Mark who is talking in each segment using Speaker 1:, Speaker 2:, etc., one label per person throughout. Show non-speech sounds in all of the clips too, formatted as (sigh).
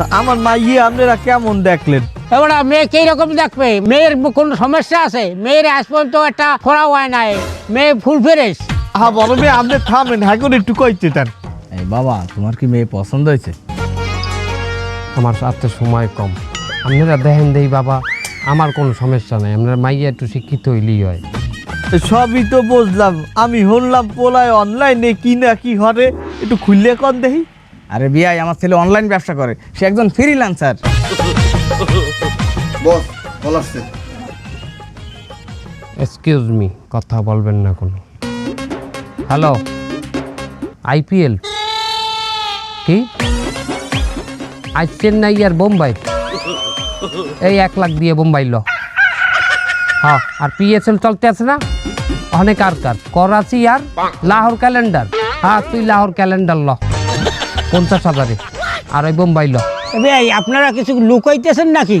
Speaker 1: তা আমার মাইয়ে আপনারা কেমন দেখলেন?
Speaker 2: এবার মেয়ে কি রকম দেখবে? মেয়ের কোনো সমস্যা আছে? মেয়ের আজ পর্যন্ত একটা খোরা হয় নাই। মেয়ে ফুল ফেরেস
Speaker 1: হ্যাঁ বড় মেয়ে আপনি থামেন হ্যাঁ করে একটু কইতে চান
Speaker 3: এই বাবা তোমার কি মেয়ে পছন্দ হয়েছে?
Speaker 4: আমার হাতে সময় কম। আপনারা দেখেন দেই বাবা আমার কোনো সমস্যা নাই। আপনার মাইয়া একটু শিক্ষিত হইলেই হয়।
Speaker 1: সবই তো বুঝলাম। আমি শুনলাম পোলায় অনলাইনে কি না কি হরে একটু খুললে কন দেখি
Speaker 3: আরে বিয়াই আমার ছেলে অনলাইন ব্যবসা করে। সে একজন ফ্রিল্যান্সার
Speaker 5: বস কল আসছে।
Speaker 4: এক্সকিউজ মি কথা বলবেন না কোনো। হ্যালো আইপিএল কি? আজ চেন্নাই আর বোম্বাই। এই এক লাখ দিয়ে বোম্বাই ল। হ্যাঁ আর পিএসএল চলতে আছে না? অনেক আর কার? করাচি আর লাহোর ক্যালেন্ডার হ্যাঁ তুই লাহোর ক্যালেন্ডার ল। পঞ্চাশ হাজারে। আর ওই বোম্বাই ল।
Speaker 2: ভাই আপনারা কিছু লুকাইতেছেন নাকি?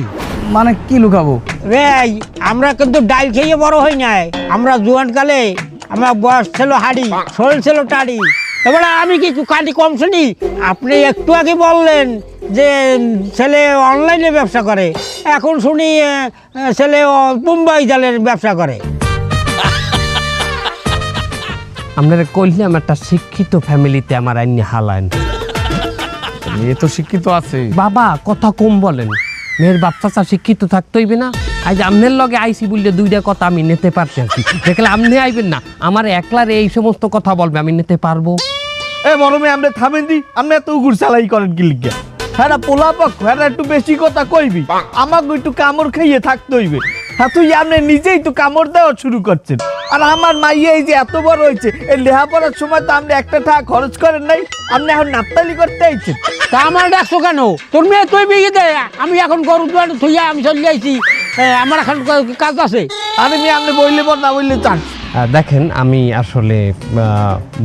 Speaker 3: মানে কি লুকাবো?
Speaker 2: ভাই আমরা কিন্তু ডাল খেয়ে বড় হই নাই। আমরা জুয়ান কালে আমার বয়স ছিল হাড়ি শরীর ছিল টাড়ি। এবারে আমি কি কাটি কম শুনি? আপনি একটু আগে বললেন যে ছেলে অনলাইনে ব্যবসা করে। এখন শুনি ছেলে মুম্বাই জালের ব্যবসা করে।
Speaker 4: আপনারা কইলাম একটা শিক্ষিত ফ্যামিলিতে আমার আইনি হালায়ন
Speaker 3: মেয়ে তো শিক্ষিত আছে।
Speaker 4: বাবা কথা কম বলেন। মেয়ের বাচ্চা শিক্ষিত থাকতে হইবে না? আজ আমনের লগে আইসি বললে দুইটা কথা আমি নিতে পারছি আর কি দেখলে আপনি আইবেন না। আমার একলার এই সমস্ত কথা বলবে আমি নিতে পারব।
Speaker 1: এ মেয়ে আপনি থামেন দি। আপনি এত উগুর চালাই করেন কি লিখিয়া হ্যাঁ পোলা পক্ষ হ্যাঁ একটু বেশি কথা কইবি। আমাকে একটু কামড় খাইয়ে থাকতে হইবে। হ্যাঁ তুই আপনি নিজেই তো কামড় দেওয়া শুরু করছেন। আর আমার মাইয়া এই যে এত বড় হয়েছে এই লেহাপড়ার সময় তো আপনি একটা টাকা খরচ করেন নাই আপনি এখন নাপতালি করতে আইছেন।
Speaker 2: তা আমার ডাকছো কেন? তোর মেয়ে তুই বিয়ে দে আমি এখন গরু দুয়ারে থইয়া আমি চলে যাইছি আমার এখন কাজ আছে।
Speaker 1: আরে মেয়ে আপনি বইলে বল না বইলে চান।
Speaker 4: দেখেন আমি আসলে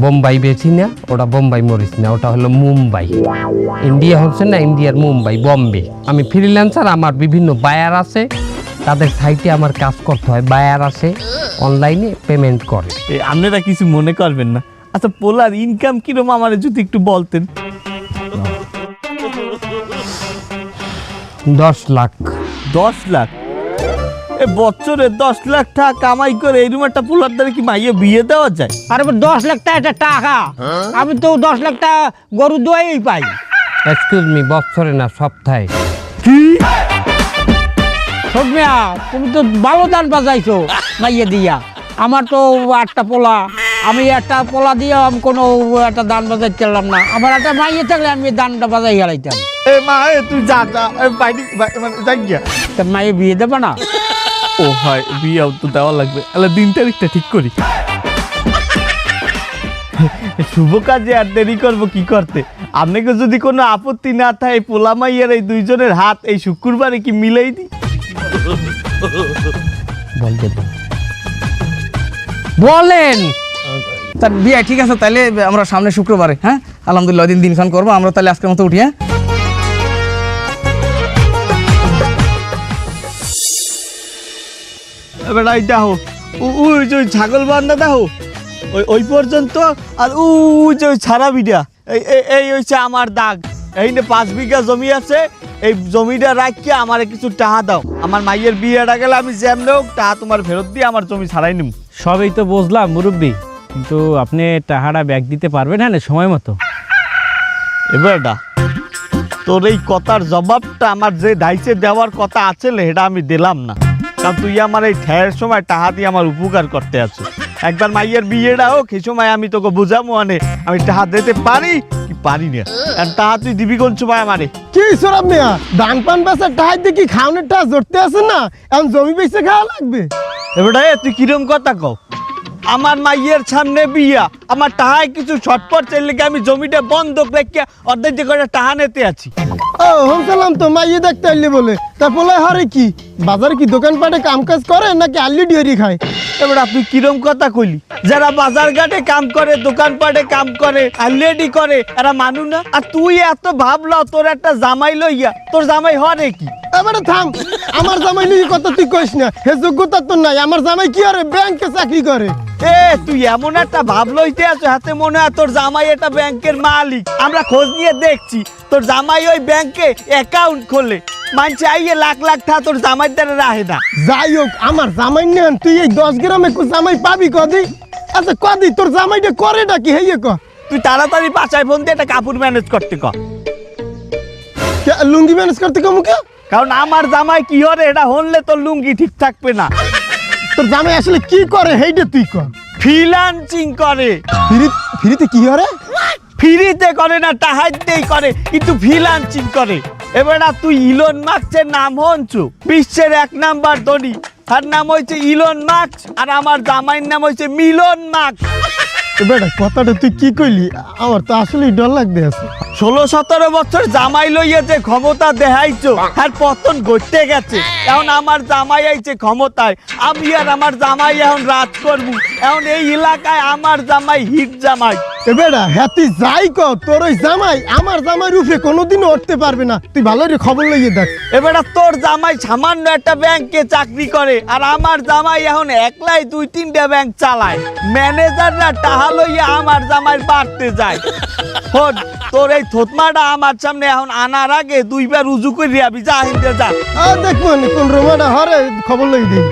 Speaker 4: বোম্বাই বেছি না ওটা বোম্বাই মরিস না ওটা হলো মুম্বাই। ইন্ডিয়া হচ্ছে না ইন্ডিয়ার মুম্বাই বম্বে। আমি ফ্রিল্যান্সার আমার বিভিন্ন বায়ার আছে। তাদের সাইটে আমার কাজ করতে হয়। বায়ার আসে অনলাইনে পেমেন্ট করে।
Speaker 1: এ, আপনারা কিছু মনে করবেন না। আচ্ছা পোলার ইনকাম কিরম আমার যদি একটু বলতেন?
Speaker 4: দশ লাখ।
Speaker 1: দশ লাখ? এ বছরে দশ লাখ টাকা কামাই করে এরকম একটা পোলার দ্বারা কি মাইয়ে বিয়ে দেওয়া যায়?
Speaker 2: আর এবার দশ লাখ টাকা একটা টাকা। আমি তো দশ লাখ টাকা গরু দোয়াই পাই।
Speaker 4: এক্সকিউজ মি বছরে না সপ্তাহে।
Speaker 1: কি?
Speaker 2: শোক তুমি তো ভালো দান বাজাইছো মাইয়ে দিয়া। আমার তো আটটা পোলা। আমি একটা পোলা দিয়ে আমি কোনো একটা দান বাজাইতে পারলাম না। আমার একটা মাইয়ে থাকলে আমি দানটা বাজাই হারাইতাম
Speaker 1: এ মা এ তুই যা যা এ বাইরে মানে যাই গিয়া।
Speaker 2: তা মাইয়ে বিয়ে দেবে না?
Speaker 1: ও হয় বিয়েও তো দেওয়া লাগবে। তাহলে দিন তারিখটা ঠিক করি। শুভ কাজে আর দেরি করব কি করতে? আপনাকে যদি কোনো আপত্তি না থাকে পোলা মাইয়ের এই দুইজনের হাত এই শুক্রবারে কি মিলাই দিই।
Speaker 4: বলেন।
Speaker 3: তার বিয়াই ঠিক আছে তাহলে আমরা সামনে শুক্রবারে হ্যাঁ? আলহামদুলিল্লাহ দিন দিনখান করব আমরা তাহলে আজকের মতো উঠি হ্যাঁ?
Speaker 1: এবার এই দেখো ওই যে ছাগল বান্ধা দেখো ওই ওই পর্যন্ত আর উ যে ছাড়া বিটা এই এই- এই হচ্ছে আমার দাগ। এই পাঁচ বিঘা জমি আছে এই জমিটা রাখিয়ে আমার কিছু টাকা দাও। আমার মাইয়ের বিয়েটা গেলে আমি যেমন হোক টাকা তোমার ফেরত দিয়ে আমার জমি ছাড়াই নিম।
Speaker 6: সবই তো বুঝলাম মুরব্বী। কিন্তু আপনি টাকাটা ব্যাগ দিতে পারবেন হ্যাঁ সময় মতো?
Speaker 1: এবারটা তোর এই কথার জবাবটা আমার যে দায়িত্বে দেওয়ার কথা আছে সেটা আমি দিলাম না। কারণ তুই আমার এই ঠেয়ের সময় টাকা দিয়ে আমার উপকার করতে আছো। একবার মাইয়ের বিয়েটা হোক এই সময় আমি তোকে বুঝাবো মানে আমি টাহা দিতে পারি? কি পারি না। আর তাহা তুই দিবি কোন সময় আমারে?
Speaker 7: কি সরব মিয়া? ধান পান বেচার টাহাই দেখি খাওয়ানোর টাহা জড়তে আছে না এখন জমি বেচে খাওয়া লাগবে।
Speaker 1: এবারে তুই কিরম কথা কও? আমার মাইয়ের সামনে বিয়া আমার টাহায় কিছু ছটপট চাইলে আমি জমিটা বন্ধক রেখে অর্ধেক যে করে টাহা নিতে আছি?
Speaker 7: ও হোম তো মাইয়ে দেখতে আইলে বলে। তা বলে হরে কি? বাজারে কি দোকানপাটে কাম কাজ করে নাকি আল্লি ডিয়ারি খায়?
Speaker 1: এবার আপনি কিরম কথা কইলি? যারা বাজার ঘাটে কাম করে দোকানপাটে কাম করে আলরেডি করে এরা মানু না? আর তুই এত ভাবলো তোর একটা জামাই লইয়া তোর জামাই হরে কি?
Speaker 7: এবারে থাম আমার জামাই নিয়ে কথা তুই কইস না। হে যোগ্যতা তো নাই আমার জামাই কি করে? ব্যাংকে চাকরি করে।
Speaker 1: এ তুই এমন একটা ভাব লইতে আছো হাতে মনে হয় তোর জামাই একটা ব্যাংকের মালিক। আমরা খোঁজ নিয়ে দেখছি তোর জামাই ওই ব্যাংকে অ্যাকাউন্ট খোলে। মানছে আইয়ে লাখ লাখ টাকা তোর জামাই দ্বারা রাহে না
Speaker 7: যাই হোক আমার জামাই নেন তুই এই দশ গ্রামে কো জামাই পাবি কদি? আচ্ছা কদি তোর জামাইটা করে হেয়ে ক।
Speaker 1: তুই তাড়াতাড়ি বাসায় ফোন দিয়ে একটা কাপড় ম্যানেজ করতে কর
Speaker 7: কে- লুঙ্গি ম্যানেজ করতে
Speaker 1: কারণ আমার জামাই কি হরে এটা হনলে তোর লুঙ্গি ঠিক থাকবে না।
Speaker 7: তোর জামাই আসলে কি করে? হেইডে তুই কর
Speaker 1: ফ্রিলান্সিং করে।
Speaker 7: ফ্রি ফ্রিতে কি করে?
Speaker 1: ফ্রিতে করে না টাহাইতেই করে। কিন্তু ফ্রিলান্সিং করে। এবার না তুই ইলন মার্কসের নাম হনছু। বিশ্বের এক নাম্বার ধনী। তার নাম হয়েছে ইলন মার্কস আর আমার জামাইয়ের নাম হয়েছে মিলন মার্কস
Speaker 7: বেটা কথাটা তুই কি কইলি? আমার তো আসলেই ডর লাগতে আছে।
Speaker 1: ষোলো সতেরো বছর জামাই লইয়া যে ক্ষমতা দেখাইছো আর পতন ঘটতে গেছে। এখন আমার জামাই আইছে ক্ষমতায় আমি আর আমার জামাই এখন রাজ করব এখন এই এলাকায় আমার জামাই হিট জামাই।
Speaker 7: এ বেটা হ্যাঁ তুই যাই ক তোর ওই জামাই আমার জামাই রূপে কোনোদিনও উঠতে পারবে না। তুই ভালো করে খবর লইয়ে দেখ।
Speaker 1: এবারে তোর জামাই সামান্য একটা ব্যাংকে চাকরি করে আর আমার জামাই এখন একলাই দুই তিনটা ব্যাংক চালায়। ম্যানেজাররা টাহা লইয়া আমার জামাই বাড়তে যায়। হন তোর এই থতমাটা আমার সামনে এখন আনার আগে দুইবার উজু করে যাবি যা হিন্দে যা।
Speaker 7: আ দেখব নি কোন রোমাটা হরে খবর লইয়ে দিই।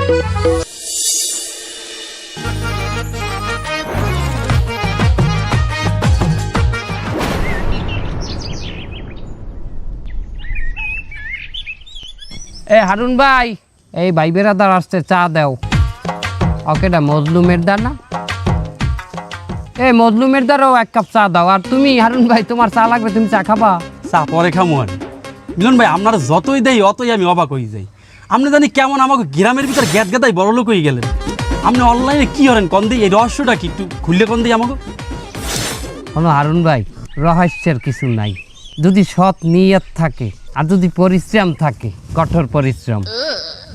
Speaker 4: এ হারুন ভাই এই ভাই বেড়াদার আসতে চা দাও। ওকেটা মজলুমের দা না? এ মজলুমের দ্বারাও এক কাপ চা দাও। আর তুমি হারুন ভাই তোমার চা লাগবে তুমি চা খাবা?
Speaker 8: চা পরে খামো আর। মিলন ভাই আপনারা যতই দেই অতই আমি অবাক হয়ে যাই। আপনি জানি কেমন আমাকে গ্রামের ভিতর গ্যাদ গেদাই বড় লোক হয়ে গেলেন। আপনি অনলাইনে কি করেন কন দিই এই রহস্যটা কি? একটু খুললে কন দিই আমাকে?
Speaker 4: কোনো হারুন ভাই রহস্যের কিছু নাই। যদি সৎ নিয়ত থাকে আর যদি পরিশ্রম থাকে কঠোর পরিশ্রম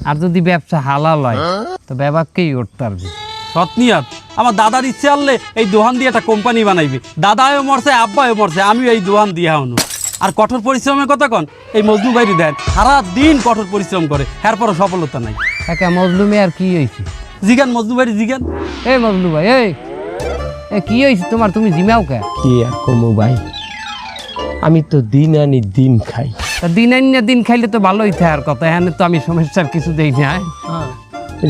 Speaker 4: আর যদি ব্যবসা হালাল হয় তো ব্যবাককেই উঠতে পারবে।
Speaker 8: সতনিয়াত আমার দাদার ইচ্ছে আনলে এই দোহান দিয়ে একটা কোম্পানি বানাইবে। দাদাও মরছে আব্বাও মরছে আমিও এই দোহান দিয়ে হনো আর কঠোর পরিশ্রমের কথা কন এই মজনু বাইরি দেন সারা দিন কঠোর পরিশ্রম করে এরপরও সফলতা নাই।
Speaker 4: একা মজলুমে আর কি হয়েছে
Speaker 8: জিগান মজনু বাইরি জিগান।
Speaker 4: এ মজলু ভাই এই এ কি হয়েছে তোমার? তুমি জিমাও কে?
Speaker 9: কি আর কমু ভাই? আমি তো দিন আনি দিন খাই।
Speaker 4: দিন আনিয়া দিন খাইলে তো ভালোই থাকার কথা। এখানে তো আমি সমস্যার কিছু দেই না।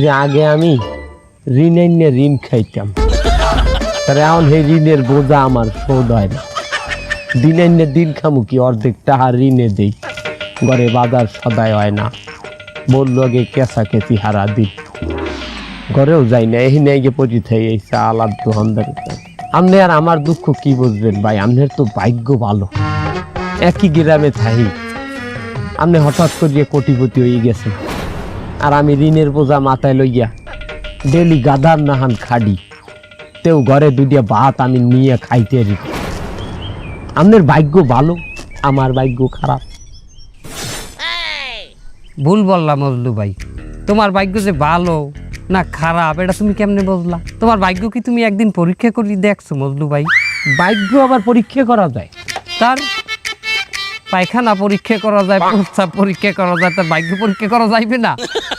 Speaker 9: যে আগে আমি ঋণ আনিয়ে ঋণ খাইতাম। তাহলে এখন সেই ঋণের বোঝা আমার শোধ হয় না। দিন আনিয়ে দিন খামু কি, অর্ধেক টাকা ঋণে দেই। ঘরে বাজার সদায় হয় না। বলল আগে কেঁচা কেচি হারা দিন ঘরেও যাই না, এই নিয়ে গিয়ে পচি থাই, এই আর দোকানদার আপনি আর আমার দুঃখ কি বুঝবেন ভাই? আপনার তো ভাগ্য ভালো। একই গ্রামে থাই। আপনি হঠাৎ করিয়ে কোটিপতি হয়ে গেছেন আর আমি ঋণের বোঝা মাথায় লইয়া ডেলি গাদার নাহান খাডি। তেও ঘরে দুটিয়া ভাত আমি নিয়ে খাইতে রি আপনার ভাগ্য ভালো আমার ভাগ্য খারাপ।
Speaker 4: ভুল বললাম মজলু ভাই। তোমার ভাগ্য যে ভালো না খারাপ এটা তুমি কেমনে বুঝলা? তোমার ভাগ্য কি তুমি একদিন পরীক্ষা করি দেখছ মজলু ভাই?
Speaker 9: ভাগ্য আবার পরীক্ষা করা যায়।
Speaker 4: তার পায়খানা পরীক্ষা করা যায় প্রস্তাব পরীক্ষা করা যায় তার ভাগ্য পরীক্ষা করা যাইবে না?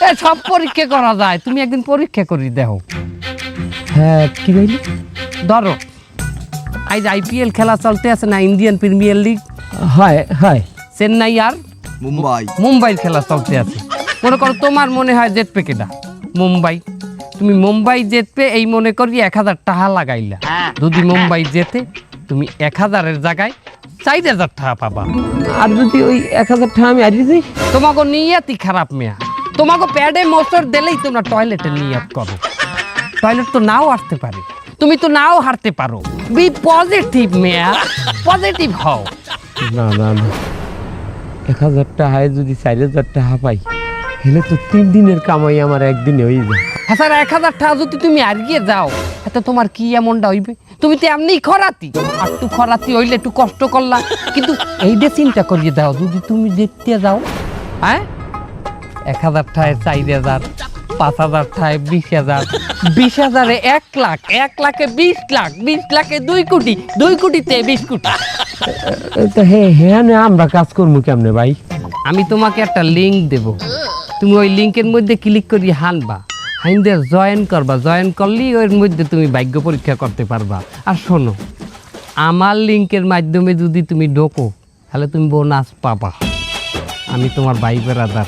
Speaker 4: এ সব পরীক্ষা করা যায়। তুমি একদিন পরীক্ষা করি দেখো।
Speaker 9: হ্যাঁ কি বলি
Speaker 4: ধরো আজ আইপিএল খেলা চলতে আছে না ইন্ডিয়ান প্রিমিয়ার লিগ?
Speaker 9: হয় হয়।
Speaker 4: চেন্নাই আর
Speaker 3: মুম্বাই।
Speaker 4: মুম্বাইয়ের খেলা চলতে আছে। মনে করো তোমার মনে হয় জেতপে কেটা মুম্বাই। তুমি মুম্বাই জেতপে এই মনে করি এক হাজার টাকা লাগাইলা। যদি মুম্বাই জেতে তুমি এক হাজারের জায়গায় চার হাজার টাকা পাবা।
Speaker 9: আর যদি ওই এক হাজার টাকা আমি হারিয়ে যাই
Speaker 4: তোমাকে নিয়াতি খারাপ মেয়া। তোমাকে প্যাডে মোটর দিলেই তোমরা টয়লেটে নিয়াত করো। টয়লেট তো নাও আসতে পারে। তুমি তো নাও হারতে পারো। বি পজিটিভ মেয়া। পজিটিভ হও।
Speaker 9: না না না। এক হাজার টাকায় যদি চার হাজার টাকা পাই হেলে তো তিন দিনের কামাই আমার একদিনে হয়ে যায়
Speaker 4: হ্যাঁ স্যার এক হাজার টাকা যদি তুমি হারিয়ে যাও এতে তোমার কি এমনটা হইবে? তুমি তো এমনি খরাতি। আর একটু খরাতি হইলে একটু কষ্ট করলা। কিন্তু এই এইটা চিন্তা করিয়ে দাও যদি তুমি দেখতে যাও হ্যাঁ? এক হাজার টাকায় চার হাজার পাঁচ হাজার টাকায় বিশ হাজার বিশ হাজারে এক লাখ এক লাখে বিশ লাখ বিশ লাখে দুই কোটি দুই কোটিতে বিশ কোটি।
Speaker 9: তো হ্যাঁ হ্যাঁ আমরা কাজ করব কেমনে ভাই?
Speaker 4: আমি তোমাকে একটা লিঙ্ক দেব। তুমি ওই লিঙ্কের মধ্যে ক্লিক করি হানবা। হাইন্দে জয়েন করবা। জয়েন করলেই ওর মধ্যে তুমি ভাগ্য পরীক্ষা করতে পারবা। আর শোনো আমার লিঙ্কের মাধ্যমে যদি তুমি ঢোকো তাহলে তুমি বোনাস পাবা। আমি তোমার ভাই বেড়াদার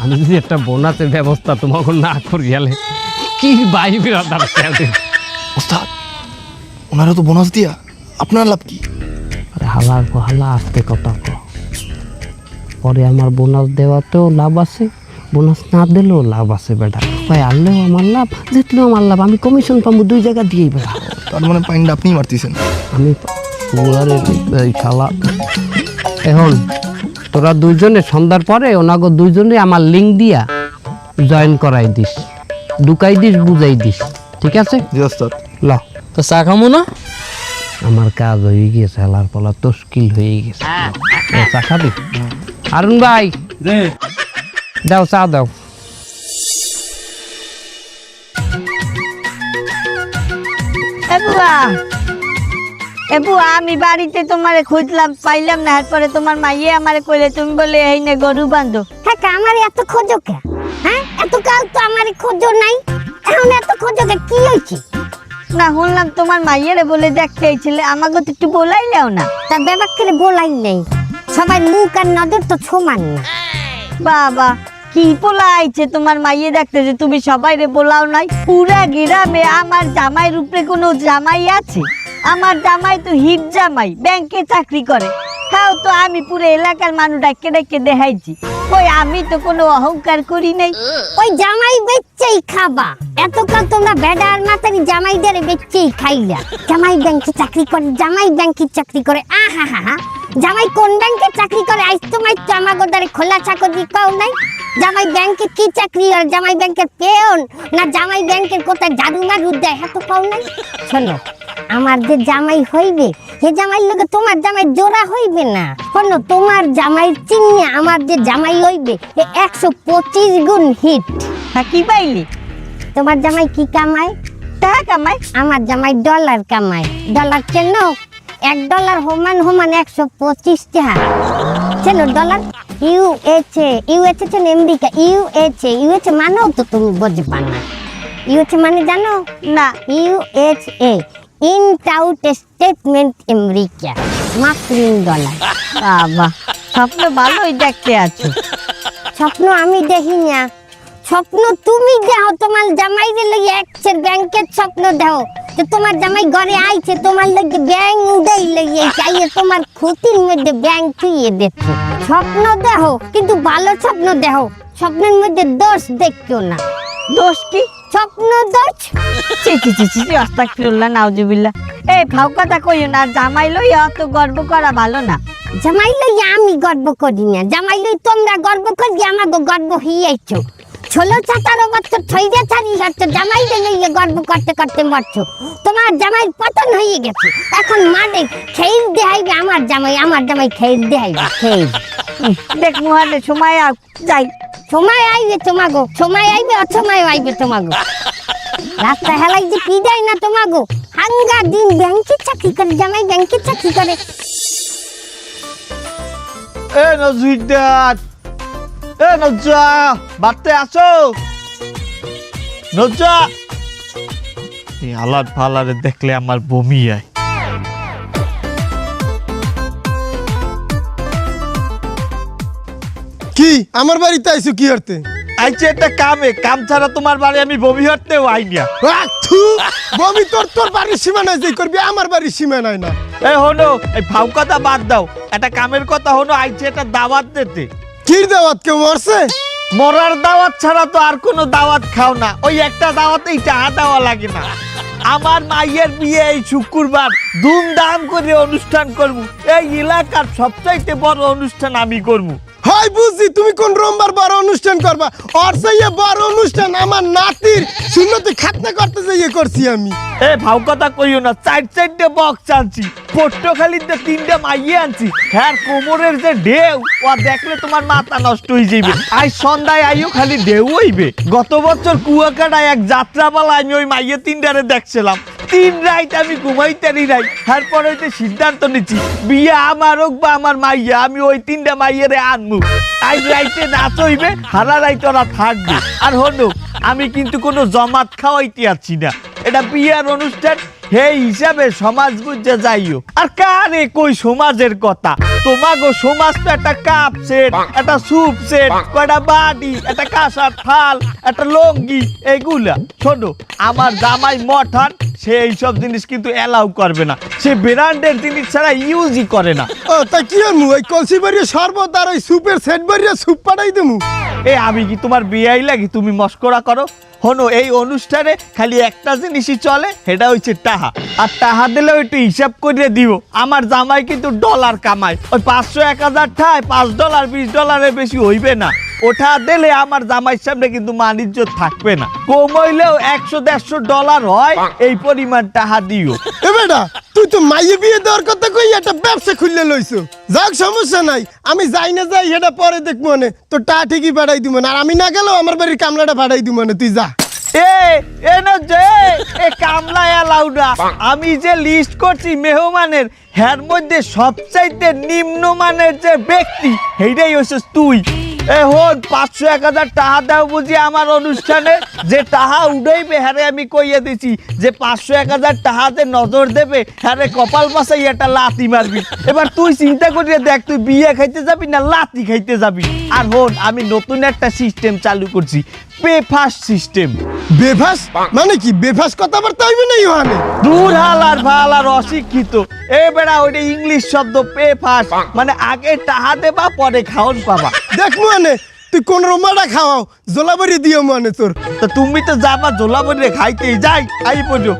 Speaker 4: আমি যদি একটা বোনাসের ব্যবস্থা তোমাকে না করি গেলে কি ভাই বেড়াদার
Speaker 5: ওস্তাদ ওনারা তো বোনাস দিয়া। আপনার লাভ কি?
Speaker 4: আরে হালার পর হালা আসতে কথা কো পরে আমার বোনাস দেওয়াতেও লাভ আছে। বোনাস না দিলেও লাভ আছে বেটা। ভাই আনলেও আমার লাভ জিতলেও আমার লাভ। আমি কমিশন পাবো দুই জায়গা দিয়েই বেটা।
Speaker 5: তার মানে পাইনটা আপনিই মারতেছেন।
Speaker 4: আমি পুরারে এই শালা। এখন তোরা দুইজনে সন্ধ্যার পরে ওনাগো দুইজনে আমার লিঙ্ক দিয়া জয়েন করাই দিস। ঢুকাই দিস বুঝাই দিস। ঠিক আছে?
Speaker 5: জি ওস্তাদ।
Speaker 4: ল।
Speaker 3: তো চা খামো না?
Speaker 4: আমার কাজ হয়ে গেছে হেলার পলা তস্কিল হয়ে গেছে চা খাবি? আরুন ভাই। দাও চা দাও
Speaker 10: এবুয়া এবুয়া আমি বাড়িতে তোমারে খুঁজলাম পাইলাম না। এরপরে তোমার মাইয়ে আমারে কইলে তুমি বলে এই নে গরু বান্ধো
Speaker 11: হ্যাঁ আমার এত খোঁজো কে? হ্যাঁ? এত কাল তো আমার খোঁজো নাই। এখন এত খোঁজো কে? কি হয়েছে
Speaker 10: না শুনলাম তোমার মাইয়েরে বলে দেখতে এইছিলে আমাকে তো একটু বলাইলেও না।
Speaker 11: তা ব্যাপার করে বলাই নেই। সবাই মুখ আর নজর তো সমান না।
Speaker 10: বাবা, কি পোলা আইছে তোমার মাইয়ে দেখতে যে তুমি সবাই রে বলাও নাই। পুরা গ্রামে আমার জামাইয়ের উপরে কোনো জামাই আছে? আমার জামাই তো হিট জামাই, ব্যাংকে চাকরি করে। তাও তো আমি পুরো এলাকার মানুষ ডাকে ডাকে দেখাইছি। কই, আমি তো কোনো অহংকার করি নাই।
Speaker 11: ওই জামাই বেচছেই খাবা। এতকাল তোমরা বেডা আর মাতারি জামাইদের বেচছেই খাইলা। জামাই ব্যাংকে চাকরি করে, জামাই ব্যাংকে চাকরি করে। আহা হা হা জামাই কোন ব্যাংকে চাকরি করে? আজ তোমার আমাকে দ্বারে খোলা চাকরি পাও নাই? জামাই ব্যাংকে কি চাকরি আর জামাই ব্যাংকের পেয়ন? না জামাই ব্যাংকের কোথায় জাদু মারু দেয় হ্যাঁ তো পাও নাই? শোনো আমার যে জামাই হইবে। হে জামাই লোকে তোমার জামাই জোড়া হইবে না। শোনো তোমার জামাই চিনিয়ে আমার যে জামাই হইবে এ একশো পঁচিশ গুণ হিট।
Speaker 10: হ্যাঁ কি পাইলি?
Speaker 11: তোমার জামাই কি কামায়?
Speaker 10: টাকা কামাই
Speaker 11: আমার জামাই ডলার কামায়। ডলার কেন? এক ডলার সমান সমান একশো পঁচিশ টাকা। চেনো ডলার ইউএচএ ইউএচএ চেন আমেরিকা? ইউএচএ ইউএচএ মানেও তো তুমি বুঝবে না। ইউএচএ মানে জানো?
Speaker 10: না
Speaker 11: ইউএচএ ইন টাউট স্টেটমেন্ট আমেরিকা মাত্রিন ডলার
Speaker 10: বাবা, স্বপ্ন ভালোই দেখতে আছো।
Speaker 11: স্বপ্ন আমি দেখি না স্বপ্ন তুমি দেহ তোমার জামাই রে একচের ব্যাংকের স্বপ্ন যে তোমার জামাই ঘরে আইছে তোমার লাগে ব্যাংক উড়াই লইয়ে চাইয়ে তোমার ক্ষতির মধ্যে ব্যাংক থুইয়ে দেখছ স্বপ্ন দেহ কিন্তু ভালো স্বপ্ন দেহ স্বপ্নের মধ্যে দোষ দেখছ না।
Speaker 10: দোষ কি?
Speaker 11: স্বপ্ন দোষ?
Speaker 10: ছি ছি ছি ছি আস্তাগফিরুল্লাহ নাউজুবিল্লাহ। এই ফাউ কথা কইও না জামাই লই অত গর্ব করা ভালো না।
Speaker 11: জামাই লইয়া আমি গর্ব করি না। জামাই লই তোমরা গর্ব করি আমাকে গর্ব হইয়াইছো। ষোলো সতেরো বছর ছইরে ছাড়ি হচ্ছে জামাই লইয়া গর্ব করতে করতে মরছো। তোমার জামাই পতন হয়ে গেছে। এখন মানে খেয়ে দেখাইবে আমার জামাই আমার জামাই খেয়ে দেখাইবে খেয়ে
Speaker 10: উম, দেখ মুহানে সময় আ- যাই।
Speaker 11: সময় আইবে তোমাগো সময় আইবে অসময় আইবে তোমাগো। রাস্তা হেলাই যে কি যায় না তোমাগো? হাঙ্গা দিন ব্যাংকে চাকরি করে জামাই ব্যাংকে চাকরি করে।
Speaker 1: এ নজরুদ্দান এ নজ্জা বাড়তে আসো নজ্জা! এই আলার ফালারে দেখলে আমার বমি আয়।
Speaker 7: কি? আমার বাড়িতে আইছো কি করতে?
Speaker 1: আইছে একটা কামে কাম ছাড়া তোমার বাড়ি আমি বমি হতেও আই না।
Speaker 7: আহ, থু, বমি তোর তোর বাড়ির সীমানায় যে করবি আমার বাড়ির সীমানায় না।
Speaker 1: এই হনো এই ফাউ কথা বাদ দাও। একটা কামের কথা হনো আইছে একটা দাওয়াত দিতে।
Speaker 7: কির দাওয়াত কেউ মরছে?
Speaker 1: মরার দাওয়াত ছাড়া তো আর কোনো দাওয়াত খাও না। ওই একটা দাওয়াতেই টাকা দেওয়া লাগে না। আমার মাইয়ের বিয়ে এই শুক্রবার। ধুমধাম করে অনুষ্ঠান করব। এই এলাকার সবচাইতে বড় অনুষ্ঠান আমি করব।
Speaker 7: হয় বুঝছি তুমি কোন রোমবার বড় অনুষ্ঠান করবা? আর সেই বড় অনুষ্ঠান আমার নাতির। শূন্যতে খাতনা করতে যাইয়ে করছি আমি।
Speaker 1: এ ভাও কথা কইও না, চার চারটে বক্স আনছি, পট্টখালিতে তিনটে মাইয়ে আনছি। হ্যাঁ কোমরের যে ঢেউ ও দেখলে তোমার মাথা নষ্ট হয়ে যাবে আজ সন্ধ্যায় আইও খালি ঢেউ হইবে। গত বছর কুয়াকাটায় এক যাত্রাপালা আমি ওই মাইয়ে তিনটারে দেখছিলাম। তিন রাইট আমি ঘুমাইতারি নাই। তারপর হইতে সিদ্ধান্ত নিচ্ছি বিয়ে আমার হোক বা আমার মাইয়া, আমি ওই তিনটা মাইয়ের আনব আজ রাইতে নাচ হইবে হারা রাইতে ওরা থাকবে। আর হলো আমি কিন্তু কোনো জমাত খাওয়াইতে আছি না। এটা বিয়ার অনুষ্ঠান সেই হিসাবে সমাজ বুঝে যাইও। আর কারে কই সমাজের কথা? তোমাগো সমাজ তো একটা কাপ সেট একটা স্যুপ সেট কয়টা বাটি একটা কাঁসার থাল একটা লঙ্গি এগুলা শোনো আমার জামাই মঠান সে এইসব জিনিস কিন্তু অ্যালাউ করবে না। সে ব্র্যান্ডের জিনিস ছাড়া ইউজই করে না।
Speaker 7: ও তা কি হমু ওই কলসি বাড়িয়ে শরবত আর ওই স্যুপের সেট বাড়িয়ে স্যুপ পাঠাই দেবো
Speaker 1: এ আমি কি তোমার বিয়াই লাগি? তুমি মস্করা করো। হনো, এই অনুষ্ঠানে খালি একটা জিনিসই চলে, সেটা হচ্ছে টাহা। আর টাহা দিলে একটু হিসাব করে দিব আমার জামাই কিন্তু ডলার কামায়। ওই পাঁচশো, এক হাজার ঠায় পাঁচ ডলার, বিশ ডলারের বেশি হইবে না। ওঠা দিলে আমার জামাইয়ের সামনে কিন্তু মানিজ্য থাকবে না। কম হইলেও একশো দেড়শো ডলার হয় এই পরিমাণ টাহা দিও।
Speaker 7: এ বেটা তুই তো মাইয়ে বিয়ে দেওয়ার কথা কই একটা ব্যবসা খুললে লইছো। যাক সমস্যা নাই। আমি যাই না যাই এটা পরে দেখব মানে। তো টা ঠিকই পাঠাই দিব আর আমি না গেলেও আমার বাড়ির কামলাটা পাঠাই দিব মানে। তুই যা।
Speaker 1: এ এ না যে এ কামলা এলাউ না। আমি যে লিস্ট করছি মেহমানের হ্যার মধ্যে সবচাইতে নিম্নমানের যে ব্যক্তি সেইটাই হচ্ছে তুই। এ পাঁচশো এক হাজার টাকা দাও বুঝি আমার অনুষ্ঠানে। যে টাহা উড়াইবে, হ্যারে আমি কইয়া দিছি যে পাঁচশো এক হাজার টাহাতে নজর দেবে, হ্যারে কপাল পাশাই একটা লাতি মারবি। এবার তুই চিন্তা করিয়া দেখ, তুই বিয়ে খাইতে যাবি না লাতি খাইতে যাবি? আর হন, আমি নতুন একটা সিস্টেম চালু করছি। Pay fast system.
Speaker 7: বেফাস? মানে কি? বেফাস কথাবার্তা হইবে না ইহানে?
Speaker 1: দূর হাল আর ভালো আর অশিক্ষিত। এ বেড়া ওইটা ইংলিশ শব্দ পে ফাস্ট মানে আগে টাহা দেবা পরে খাওন পাবা।
Speaker 7: দেখ মানে তুই কোন রোমাটা খাওয়াও জোলাবাড়ি দিও মানে তোর।
Speaker 1: তো তুমি তো যাবা ঝোলা বলে খাইতেই যাই আই পড়ো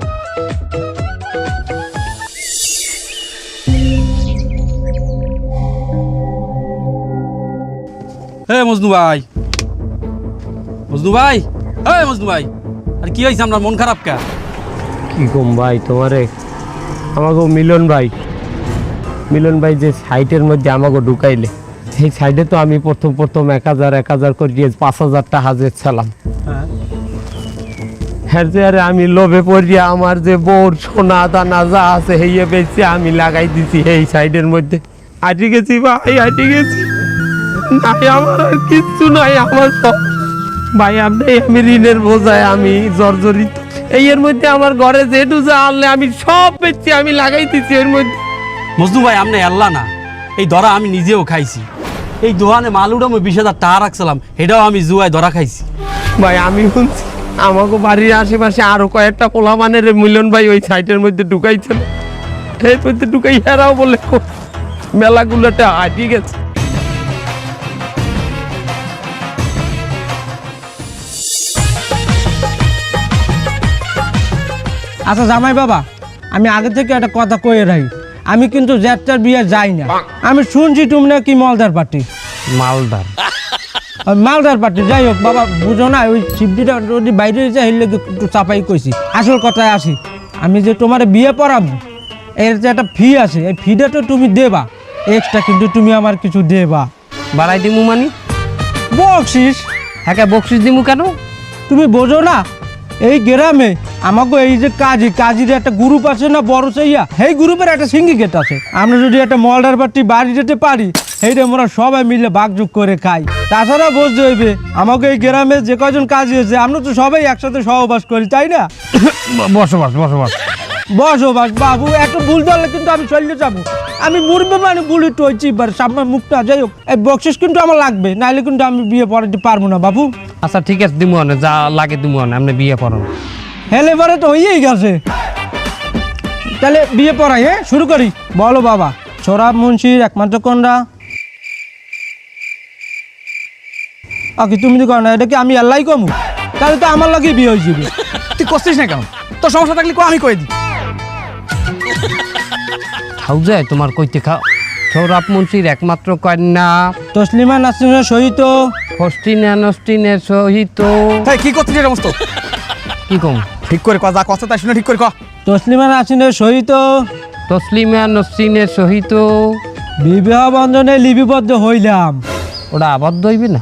Speaker 8: হে মজনু ভাই। মজনু ভাই? হে মজনু ভাই আর কি হয়েছে আপনার মন খারাপ কা?
Speaker 9: কি কম ভাই তোমারে? আমাকে মিলন ভাই। মিলন ভাই যে সাইটের মধ্যে আমাকে ঢুকাইলে সেই সাইডে তো আমি প্রথম প্রথম এক হাজার এক হাজার করিয়ে পাঁচ হাজার টাকা ছিলাম হ্যাঁ। যে আরে আমি লোভে পড়িয়া আমার যে বোর সোনা দানা যা আছে হেয়ে বেশি আমি লাগাই দিছি এই সাইডের মধ্যে। আটি গেছি ভাই আটি গেছি। নাই আমার আর কিচ্ছু নাই আমার তো ভাই আপনি আমি ঋণের বোঝায় আমি জর্জরিত। এই এর মধ্যে আমার ঘরে যেটু যা আনলে আমি সব বেচছি আমি লাগাই দিছি এর মধ্যে।
Speaker 8: মজনু ভাই আপনি আল্লাহ না। এই ধরা আমি নিজেও খাইছি। এই দোকানে মালুটা আমি বিশ হাজার টাকা রাখছিলাম এটাও আমি জুয়ায় ধরা খাইছি।
Speaker 9: ভাই আমি শুনছি আমাকে বাড়ির আশেপাশে আরও কয়েকটা পোলা মানের মিলন ভাই ওই সাইটের মধ্যে ঢুকাইছেন এই মধ্যে ঢুকাই হেরাও বলে মেলাগুলোটা হাঁটি গেছে।
Speaker 12: আচ্ছা জামাই বাবা আমি আগে থেকে একটা কথা কয়ে রাখি। আমি কিন্তু জ্যাঠার বিয়ে যাই না। আমি শুনছি তুমি নাকি মলদার পার্টি।
Speaker 9: মালদার।
Speaker 12: মালদার পার্টি যাই হোক বাবা বুঝো না ওই শিবজিটা যদি বাইরে যায় হেললে একটু চাপাই কইছি। আসল কথায় আসি আমি যে তোমার বিয়ে পড়াবো এর যে একটা ফি আছে এই ফিটা তো তুমি দেবা। এক্সট্রা কিন্তু তুমি আমার কিছু দেবা।
Speaker 9: বাড়াই দিমু মানি?
Speaker 12: বকশিস।
Speaker 9: হ্যাঁ বকশিস দিমু কেন?
Speaker 12: তুমি বোঝো না এই গ্রামে আমাকে এই যে কাজী কাজীর একটা গ্রুপ আছে না বড় চাইয়া? সেই গ্রুপের একটা সিন্ডিকেট আছে। আমরা যদি একটা মলডার পার্টি বাড়ি যেতে পারি সেইটা আমরা সবাই মিলে ভাগযোগ করে খাই। তাছাড়া বুঝতে হইবে আমাকে এই গ্রামে যে কজন কাজী আছে আমরা তো সবাই একসাথে সহবাস করি তাই না?
Speaker 9: বসবাস বসবাস।
Speaker 12: বসবাস বাবু একটু ভুল ধরলে কিন্তু আমি চলে যাব। আমি মুরবে মানে বুড়ি টইছি এবার সামনে মুখটা যাই হোক। এই বক্সিস কিন্তু আমার লাগবে নাহলে কিন্তু আমি বিয়ে পড়াতে পারব না বাবু।
Speaker 9: আচ্ছা ঠিক আছে দিমু অনে যা লাগে দিমু অনে আপনি বিয়ে পড়ান
Speaker 12: হেলে পরে তো হয়েই গেছে। তাহলে বিয়ে পড়াই হ্যাঁ? শুরু করি। বলো বাবা সৌরভ মুন্সির একমাত্র কন্যা। আকি তুমি তো কর না এটা কি আমি আল্লাহ কমু? তাহলে তো আমার লাগে বিয়ে হয়েছিল
Speaker 3: তুই করছিস না কেন? তোর সমস্যা থাকলে কো আমি কয়ে দিই।
Speaker 9: খাও যায় তোমার কইতে খাও। সৌরভ মুন্সির একমাত্র কন্যা।
Speaker 12: তসলিমা নাসরিনের সহিত।
Speaker 9: হস্টিনা নস্টিনের সহিত।
Speaker 3: কি করছিস সমস্ত?
Speaker 9: কি কম?
Speaker 3: ঠিক করে ক যা কথা তাই শুনে ঠিক করে ক।
Speaker 12: তসলিমা নাসরিনের সহিত।
Speaker 9: তসলিমা নসরিনের সহিত।
Speaker 12: বিবাহ বন্ধনে লিপিবদ্ধ হইলাম।
Speaker 9: ওটা আবদ্ধ হইবে না?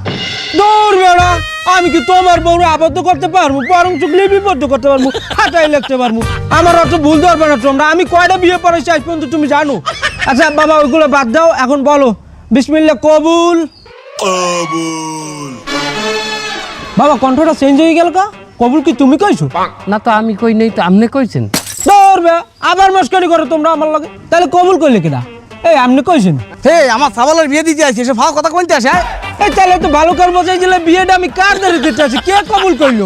Speaker 12: দৌড় বেড়া আমি কি তোমার বউ আবদ্ধ করতে পারব? বরং চুক লিপিবদ্ধ করতে পারব খাতায় লিখতে পারব। আমার অত ভুল ধরবে না তোমরা আমি কয়টা বিয়ে পড়েছি আজ পর্যন্ত তুমি জানো? আচ্ছা বাবা ওইগুলো বাদ দাও এখন বলো। বিসমিল্লা কবুল। বাবা কণ্ঠটা চেঞ্জ হয়ে গেল কা কবুল কি তুমি কইছো?
Speaker 9: না তো আমি কই নেই তো আপনি কইছেন?
Speaker 12: দৌড় আবার মস্কারি করে তোমরা আমার লগে। তাহলে কবুল করলে কিনা? এই আপনি কইছেন?
Speaker 3: হে আমার সাবালের বিয়ে দিতে আসছে সে ভাও কথা কইতে আসে হ্যাঁ?
Speaker 12: এই তাহলে তো ভালো করে বোঝাই দিলে বিয়েটা আমি কার ধরে দিতে আছি কে কবুল করল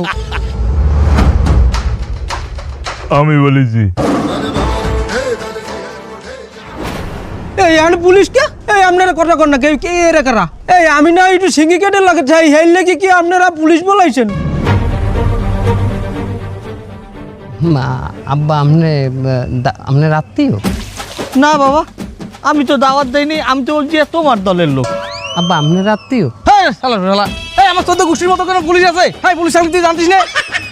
Speaker 1: আমি বলেছি
Speaker 12: এই আমি পুলিশ কে? এই আপনারা কথা কর না কে কে এরা কারা? এই আমি না একটু সিন্ডিকেটের লাগে চাই হেল লেগে কি আপনারা পুলিশ বলাইছেন?
Speaker 4: মা, আব্বা আপনি আপনি আত্মীয়
Speaker 1: না বাবা আমি তো দাওয়াত দেইনি আমি তো বলছি তোমার দলের লোক।
Speaker 4: আব্বা আপনার আত্মীয়
Speaker 3: হ্যাঁ শালা শালা এই আমার চোদ্দ গোষ্ঠীর মতো কোনো পুলিশ আছে। হ্যাঁ পুলিশ আমি তুই জানতিস না?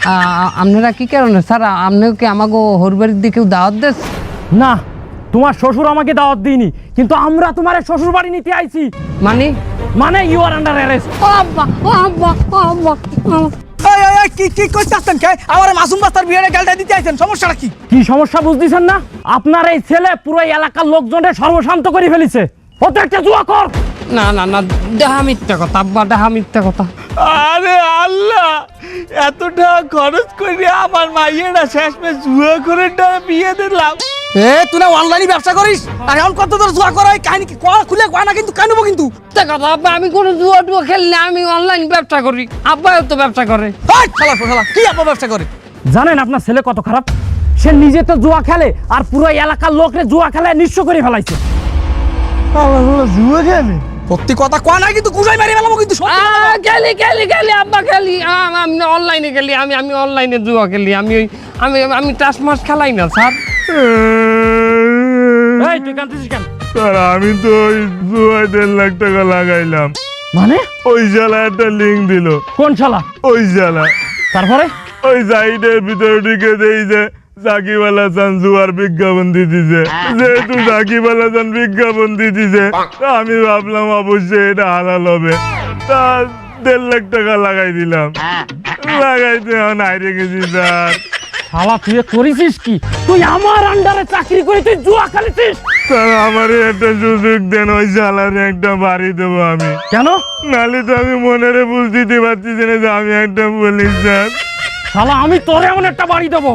Speaker 4: আ- আ- আপনারা কি কারণে? স্যার আপনিও কি আমাকে হরবাড়ির দিকেও দাওয়াত দেশ
Speaker 13: না তোমার শ্বশুর আমাকে দাওয়াত দিইনি কিন্তু আমরা তোমার শ্বশুর বাড়ি নিতে আইছি।
Speaker 4: মানে?
Speaker 13: মানে ইউ আর আন্ডার অ্যারেস্ট
Speaker 11: ও আব্বা ও আব্বা ও আব্বা ও
Speaker 3: এই এই এই, কি কি কইতে কে? আমার মাসুম বাস্তার বিয়েটা গালটা দিতে আইছেন সমস্যাটা কি?
Speaker 13: কি সমস্যা বুঝতেছেন না? আপনার এই ছেলে পুরো এলাকার লোকজনের সর্বশান্ত করে ফেলেছে। একটা জুয়া কর।
Speaker 4: না না না দেহা মিথ্যা কথা আব্বা মিথ্যা কথা।
Speaker 1: আরে আল্লাহ এত টাকা খরচ করে আমার মাইয়েরা শেষমে জুয়া করে বিয়ে দিলাম।
Speaker 3: এ তুই না অনলাইনে ব্যবসা করিস? আর এখন কত তোর জুয়া করাই কাহিনী কি? কয়া খুলে কয়া না কিন্তু কানুবো কিন্তু?
Speaker 4: আব্বা আমি কোনো জুয়া টুয়া খেলি না আমি অনলাইন ব্যবসা করি। আব্বাও তো ব্যবসা করে।
Speaker 3: এই শালা শালা কি ব্যবসা করে?
Speaker 13: জানেন আপনার ছেলে কত খারাপ? সে নিজে তো জুয়া খেলে আর পুরো এলাকার লোকরে জুয়া খেলায় নিঃস্ব করে ফেলাইছে।
Speaker 1: জুয়া খেলে?
Speaker 3: সত্যি কথা কয়া না কিন্তু মারি ফেলাবো কিন্তু
Speaker 4: খেলি খেলি খেলি আব্বা খেলি। আমি অনলাইনে খেলি আমি আমি অনলাইনে জুয়া খেলি। আমি ওই আমি আমি টাস মাস খেলাই না স্যার।
Speaker 13: এই তুই কাঁদতেছিস কেন?
Speaker 1: স্যার আমি তো ওই দেড় লাখ টাকা লাগাইলাম।
Speaker 13: মানে?
Speaker 1: ওই শালা একটা লিঙ্ক দিল।
Speaker 13: কোন শালা?
Speaker 1: ওই শালা
Speaker 13: তারপরে?
Speaker 1: ওই সাইডের ভিতরে ঢুকে দেই যে সাকিব আল হাসান জুয়ার বিজ্ঞাপন দিতেছে। যেহেতু সাকিব আল হাসান বিজ্ঞাপন দিতেছে আমি ভাবলাম অবশ্যই এটা হালাল হবে। তা দেড় লাখ টাকা লাগাই দিলাম। লাগাইতে এখন হাইরে গেছি স্যার।
Speaker 13: শালা তুই করেছিস কি? তুই আমার আন্ডারে চাকরি করে তুই জুয়া খেলেছিস?
Speaker 1: স্যার আমার একটা সুযোগ দেন ওই শালারে একটা বাড়ি দেবো আমি।
Speaker 13: কেন?
Speaker 1: নালে তো আমি মনেরে বুঝ দিতে পারছি না যে আমি একটা পুলিশ স্যার।
Speaker 13: শালা আমি তোর এমন একটা বাড়ি দেবো।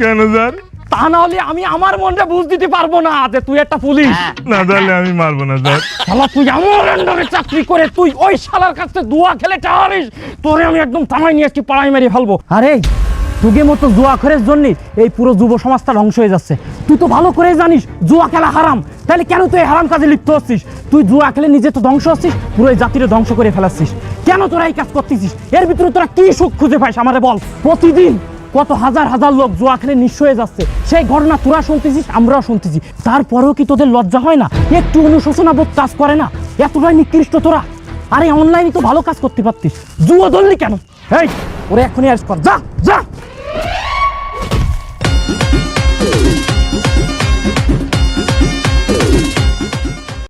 Speaker 1: কেন স্যার?
Speaker 13: তা না হলে আমি আমার মনটা বুঝ দিতে পারব না যে তুই একটা পুলিশ।
Speaker 1: না তাহলে আমি মারবো না স্যার।
Speaker 13: শালা তুই আমার আন্ডারে চাকরি করে তুই ওই শালার কাছে দুয়া খেলে টাহারিস। তোরে আমি একদম থামাই নিয়ে আসছি পাড়াই মেরে ফেলব। আরে তুগে মতো জুয়া খেলের জন্য এই পুরো যুব সমাজটা ধ্বংস হয়ে যাচ্ছে। তুই তো ভালো করে জানিস, জুয়া খেলা হারাম। তাহলে কেন তুই হারাম কাজে লিপ্ত হচ্ছিস? তুই জুয়া খেলে নিজে তো ধ্বংস হচ্ছিস, পুরো এই জাতিরে ধ্বংস করে ফেলাচ্ছিস। কেন তোরা এই কাজ করতেছিস? এর ভিতরে তোরা কি সুখ খুঁজে পাইস আমারে বল? প্রতিদিন কত হাজার হাজার লোক জুয়া খেলে নিঃস্ব হয়ে যাচ্ছে। সেই ঘটনা তোরা শুনতেছিস, আমরাও শুনতেছি। তারপরেও কি তোদের লজ্জা হয় না? একটু অনুশোচনা বোধ কাজ করে না? এতটাই নিকৃষ্ট তোরা? আরে অনলাইনে তো ভালো কাজ করতে পারতিস। জুয়া ধরলি কেন? এই, ওরে এখনই অ্যারেস্ট কর। যা যা! Yeah! (laughs)